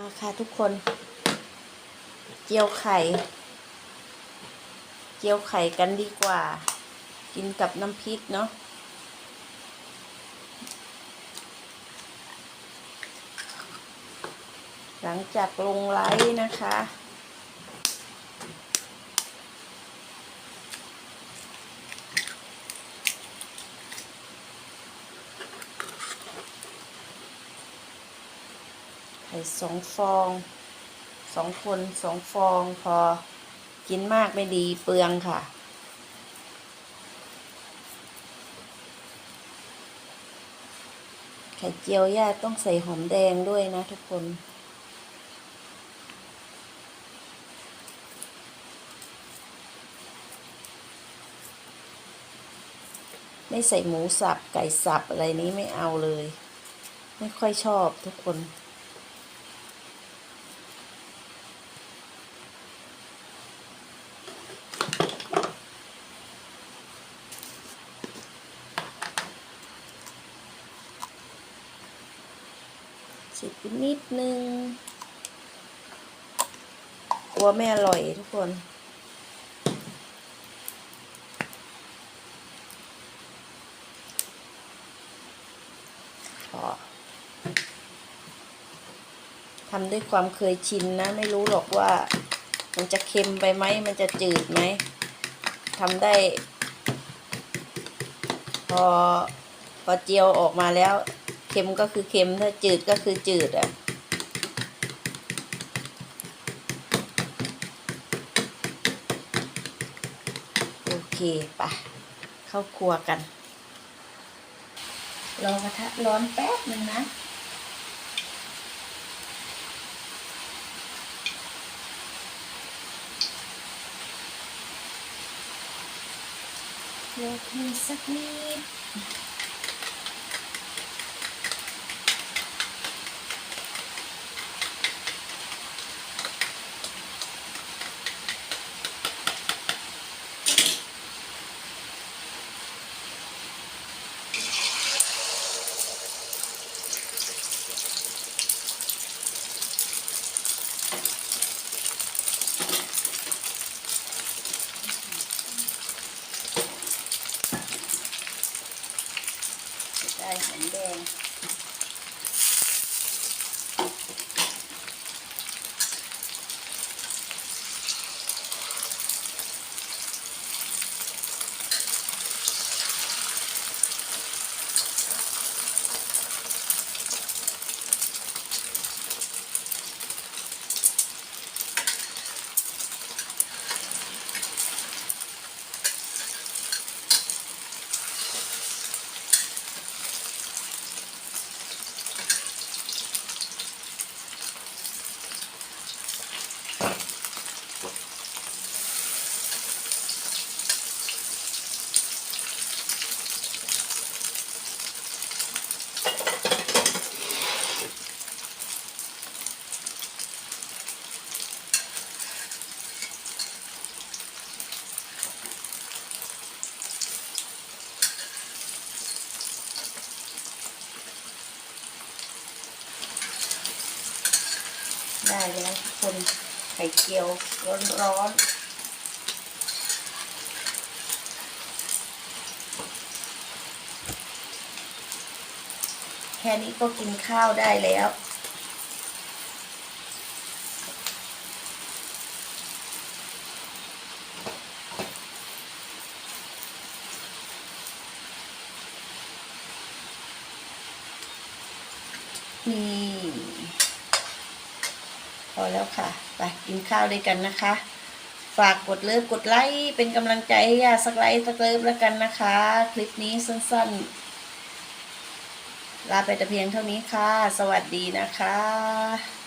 มาค่ะทุกคน เจียวไข่ เจียวไข่กันดีกว่า กินกับน้ำพริกเนาะหลังจากลงไลฟ์นะคะ สองฟองสองคนสองฟองพอกินมากไม่ดีเปลืองค่ะ ไข่เจียวย่าต้องใส่หอมแดงด้วยนะทุกคนไม่ใส่หมูสับไก่สับอะไรนี้ไม่เอาเลย ไม่ค่อยชอบทุกคน ฉีดไปนิดนึง กลัวไม่อร่อยทุกคน ทำด้วยความเคยชินนะ ไม่รู้หรอกว่ามันจะเค็มไปไหม มันจะจืดไหม ทำได้ พอพอเจียวออกมาแล้ว เค็มก็คือเค็มถ้าจืดก็คือจืดอะโอเคปะเข้าครัวกันรอกระทะร้อนแป๊บหนึ่งนะโยกมือสักนิด ได้หอมแดง ได้แล้วทุกคนไข่เจียวร้อนๆแค่นี้ก็กินข้าวได้แล้วนี่ พอแล้วค่ะ ไปกินข้าวด้วยกันนะคะ ฝากกดเลิฟกดไลค์เป็นกำลังใจให้ย่าสักไลค์สักเลิฟแล้วกันนะคะ คลิปนี้สั้นๆ ลาไปแต่เพียงเท่านี้ค่ะ สวัสดีนะคะ